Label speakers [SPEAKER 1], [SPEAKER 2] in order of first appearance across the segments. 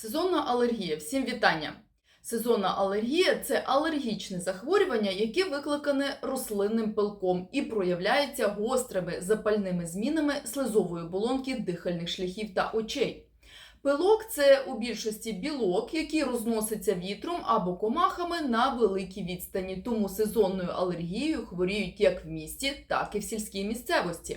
[SPEAKER 1] Сезонна алергія. Всім вітання! Сезонна алергія це алергічне захворювання, яке викликане рослинним пилком і проявляється гострими запальними змінами слизової оболонки дихальних шляхів та очей. Пилок це у більшості білок, який розноситься вітром або комахами на великій відстані, тому сезонною алергією хворіють як в місті, так і в сільській місцевості.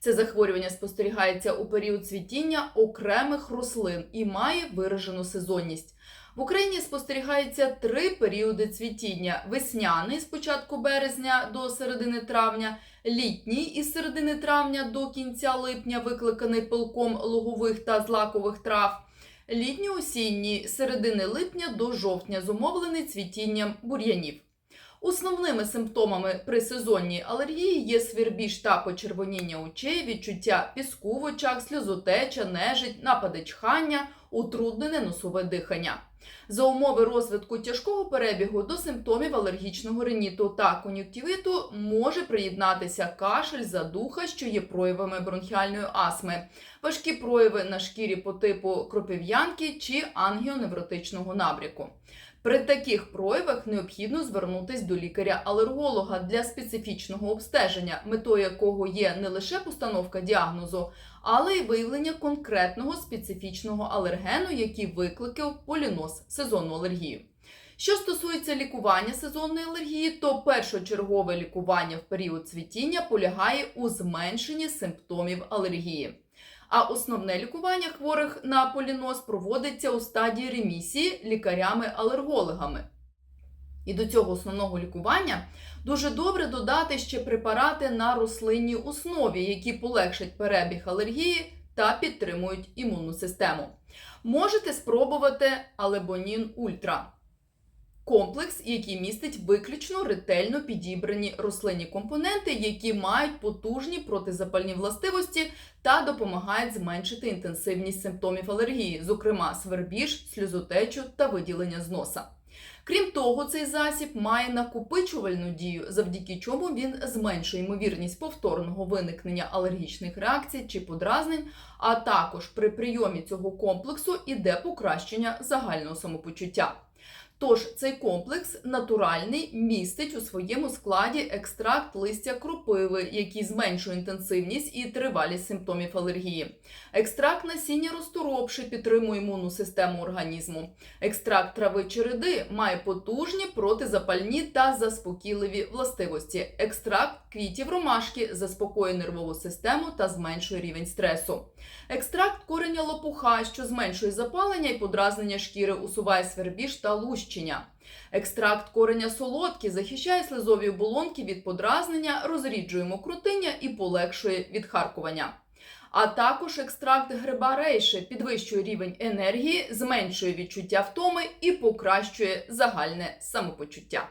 [SPEAKER 1] Це захворювання спостерігається у період цвітіння окремих рослин і має виражену сезонність. В Україні спостерігається три періоди цвітіння: весняний з початку березня до середини травня, літній із середини травня до кінця липня, викликаний пилком лугових та злакових трав. Літньо-осінній середини липня до жовтня зумовлений цвітінням бур'янів. Основними симптомами при сезонній алергії є свірбіж та почервоніння очей, відчуття піску в очах, сльозотеча, нежить, напади чхання, утруднене носове дихання. За умови розвитку тяжкого перебігу до симптомів алергічного риніту та кон'юктивіту може приєднатися кашель, задуха, що є проявами бронхіальної астми, важкі прояви на шкірі по типу кропив'янки чи ангіоневротичного набряку. При таких проявах необхідно звернутись до лікаря-алерголога для специфічного обстеження, метою якого є не лише постановка діагнозу, але й виявлення конкретного специфічного алергену, який викликав поліноз сезонну алергію. Що стосується лікування сезонної алергії, то першочергове лікування в період цвітіння полягає у зменшенні симптомів алергії. А основне лікування хворих на поліноз проводиться у стадії ремісії лікарями-алергологами. І до цього основного лікування дуже добре додати ще препарати на рослинній основі, які полегшать перебіг алергії та підтримують імунну систему. Можете спробувати Алебонін Ультра. Комплекс, який містить виключно ретельно підібрані рослинні компоненти, які мають потужні протизапальні властивості та допомагають зменшити інтенсивність симптомів алергії, зокрема свербіж, сльозотечу та виділення з носа. Крім того, цей засіб має накопичувальну дію, завдяки чому він зменшує ймовірність повторного виникнення алергічних реакцій чи подразнень, а також при прийомі цього комплексу іде покращення загального самопочуття. Тож цей комплекс натуральний містить у своєму складі екстракт листя кропиви, який зменшує інтенсивність і тривалість симптомів алергії. Екстракт насіння розторопши підтримує імунну систему організму. Екстракт трави череди має потужні протизапальні та заспокійливі властивості. Екстракт квітів ромашки заспокоює нервову систему та зменшує рівень стресу. Екстракт кореня лопуха, що зменшує запалення і подразнення шкіри, усуває свербіж та лущення. Екстракт кореня солодкі захищає слизові оболонки від подразнення, розріджує мокрутиння і полегшує відхаркування. А також екстракт гриба рейши підвищує рівень енергії, зменшує відчуття втоми і покращує загальне самопочуття.